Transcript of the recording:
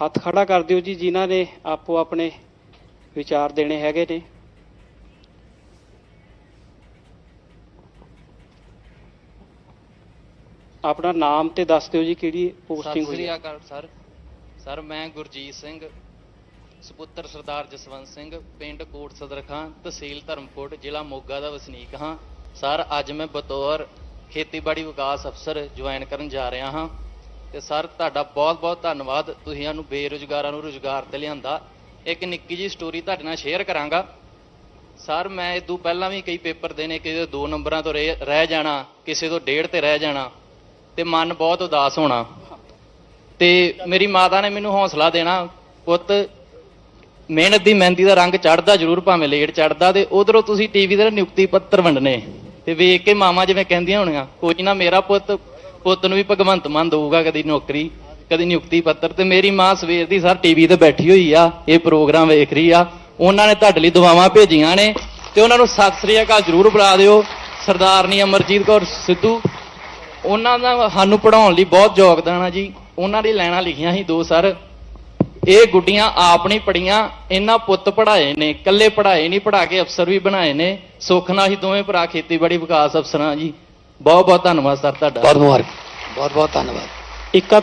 ਹੱਥ ਖੜਾ ਕਰ ਦਿਓ ਜੀ, ਜਿਨ੍ਹਾਂ ਨੇ ਆਪੋ ਆਪਣੇ ਵਿਚਾਰ ਦੇਣੇ ਹੈਗੇ ਨੇ। ਆਪਣਾ ਨਾਮ ਤੇ ਦੱਸ ਦਿਓ ਜੀ, ਕਿਹੜੀ ਪੋਸਟਿੰਗ ਹੋਈ ਸ੍ਰੀ ਅਕਾਲ ਸਰ। ਸਰ, ਮੈਂ ਗੁਰਜੀਤ ਸਿੰਘ, ਸੁਪੁੱਤਰ ਸਰਦਾਰ ਜਸਵੰਤ ਸਿੰਘ, ਪਿੰਡ ਕੋਟ ਸਦਰ ਖਾਂ, ਤਹਿਸੀਲ ਧਰਮਕੋਟ, ਜ਼ਿਲ੍ਹਾ ਮੋਗਾ ਦਾ ਵਸਨੀਕ ਹਾਂ। ਸਰ, ਅੱਜ ਮੈਂ ਬਤੌਰ ਖੇਤੀਬਾੜੀ ਵਿਕਾਸ ਅਫਸਰ ਜੁਆਇਨ ਕਰਨ ਜਾ ਰਿਹਾ ਹਾਂ। ਤੇ ਸਰ, ਤੁਹਾਡਾ ਬਹੁਤ-ਬਹੁਤ ਧੰਨਵਾਦ। ਤੁਸੀਂ ਸਾਨੂੰ ਬੇਰੁਜ਼ਗਾਰਾਂ ਨੂੰ ਰੁਜ਼ਗਾਰ ਤੇ ਲਿਆਂਦਾ। ਇੱਕ ਨਿੱਕੀ ਜੀ ਸਟੋਰੀ ਤੁਹਾਡੇ ਨਾਲ ਸ਼ੇਅਰ ਕਰਾਂਗਾ। ਸਰ, ਮੈਂ ਇਹ ਤੋਂ ਪਹਿਲਾਂ ਵੀ ਕਈ ਪੇਪਰ ਦੇਣੇ ਕਿਸੇ ਦੋ ਨੰਬਰਾਂ ਤੋਂ ਰਹਿ ਰਹਿ ਜਾਣਾ, ਕਿਸੇ ਤੋਂ ਡੇਢ ਤੇ ਰਹਿ ਜਾਣਾ, ਤੇ ਮਨ ਬਹੁਤ ਉਦਾਸ ਹੋਣਾ। ਤੇ ਮੇਰੀ ਮਾਤਾ ਨੇ ਮੈਨੂੰ ਹੌਸਲਾ ਦੇਣਾ, ਪੁੱਤ, ਮਿਹਨਤ ਦੀ ਮਹਿੰਦੀ ਦਾ ਰੰਗ ਚੜਦਾ ਜ਼ਰੂਰ ਭਾਵੇਂ ਲੇਟ ਚੜਦਾ ਤੇ ਉਧਰੋਂ ਤੁਸੀਂ ਟੀਵੀ ਤੇ ਨਿਯੁਕਤੀ ਪੱਤਰ ਵੰਡਨੇ। ਤੇ ਵੇਖ ਕੇ ਮਾਮਾ ਜਿਵੇਂ ਕਹਿੰਦੀਆਂ ਹੋਣੀਆਂ, ਕੋਈ ਨਾ ਮੇਰਾ ਪੁੱਤ ਪੁੱਤ ਨੂੰ ਵੀ ਭਗਵੰਤ ਮਾਨ ਦਊਗਾ ਕਦੀ ਨੌਕਰੀ, ਕਦੀ ਨਿਯੁਕਤੀ ਪੱਤਰ ਤੇ ਮੇਰੀ ਮਾਂ ਸਵੇਰ ਦੀ ਸਰ ਟੀਵੀ ਤੇ ਬੈਠੀ ਹੋਈ ਆ, ਇਹ ਪ੍ਰੋਗਰਾਮ ਵੇਖ ਰਹੀ ਆ। ਉਹਨਾਂ ਨੇ ਤੁਹਾਡੇ ਲਈ ਦੁਆਵਾਂ ਭੇਜੀਆਂ ਨੇ ਤੇ ਉਹਨਾਂ ਨੂੰ ਸਤਿ ਸ੍ਰੀ ਅਕਾਲ ਜ਼ਰੂਰ ਬੁਲਾ ਦਿਓ ਸਰਦਾਰਨੀ ਅਮਰਜੀਤ ਕੌਰ ਸਿੱਧੂ। ਉਹਨਾਂ ਦਾ ਸਾਨੂੰ ਪੜਾਉਣ ਲਈ ਬਹੁਤ ਯੋਗਦਾਨ ਆ ਜੀ। ਉਹਨਾਂ ਦੀ ਲੈਣਾ ਲਿਖੀਆਂ ਸੀ ਦੋ ਸਰ। ਇਹ ਗੁੱਡੀਆਂ ਆਪ ਨਹੀਂ ਪੜੀਆਂ ਇਹਨਾਂ ਪੁੱਤ ਪੜਾਏ ਨੇ, ਇਕੱਲੇ ਪੜਾਏ ਨਹੀਂ ਪੜਾ ਕੇ ਅਫਸਰ ਵੀ ਬਣਾਏ ਨੇ। ਸੁੱਖ ਨਾਲ ਹੀ ਦੋਵੇਂ ਭਰਾ ਖੇਤੀਬਾੜੀ ਵਿਕਾਸ ਅਫਸਰਾਂ ਜੀ। ਬਹੁਤ ਬਹੁਤ ਧੰਨਵਾਦ ਸਰ ਤੁਹਾਡਾ। ਬਹੁਤ ਮੁਬਾਰਕ ਬਹੁਤ ਬਹੁਤ ਧੰਨਵਾਦ। ਇੱਕਾ